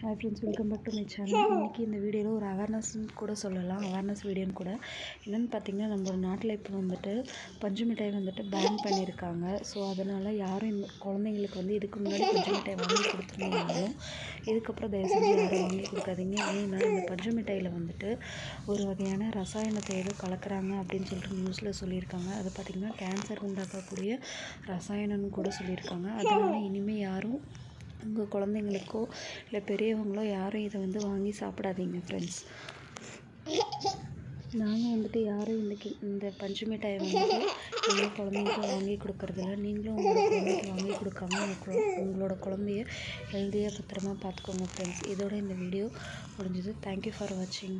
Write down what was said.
Hi friends welcome back to my channel இன்றைக்கி இந்த வீடியோவில் ஒரு அவேர்னஸ்ன்னு கூட சொல்லலாம். அவேர்னஸ் வீடியோன்னு கூட. என்னென்னு பார்த்தீங்கன்னா நம்ம நாட்டில் இப்போ வந்துட்டு பஞ்சு மிட்டாய் வந்துட்டு பேன் பண்ணியிருக்காங்க ஸோ அதனால் யாரும் இந்த குழந்தைங்களுக்கு வந்து இதுக்கு முன்னாடி பஞ்சு மிட்டாய் வாங்கி கொடுத்துருந்தாலும் இதுக்கப்புறம் தயவு செஞ்சு யாரும் வாங்கி கொடுக்காதீங்க. ஏன்னா இந்த பஞ்சு மிட்டாயில் வந்துட்டு ஒரு வகையான ரசாயனத்தை ஏதோ கலக்குறாங்க அப்படின்னு சொல்லிட்டு நியூஸில் சொல்லியிருக்காங்க. அது பார்த்திங்கன்னா கேன்சர் உண்டாக்கக்கூடிய ரசாயனம்னு கூட சொல்லியிருக்காங்க. அதனால் இனிமேல் யாரும் உங்கள் குழந்தைங்களுக்கோ இல்லை பெரியவங்களோ யாரும் இதை வந்து வாங்கி சாப்பிடாதீங்க ஃப்ரெண்ட்ஸ் நாங்கள் வந்துட்டு யாரும் இந்த கி இந்த பஞ்சு மிட்டாயை வந்துட்டு எங்கள் குழந்தைங்களுக்கு வாங்கி கொடுக்கறதில்ல. நீங்களும் உங்களோட குழந்தைக்கு வாங்கி கொடுக்காம உங்களோட குழந்தைய ஹெல்த்தியாக பத்திரமா பார்த்துக்கோங்க ஃப்ரெண்ட்ஸ் இதோட இந்த வீடியோ முடிஞ்சது. தேங்க்யூ ஃபார் வாட்சிங்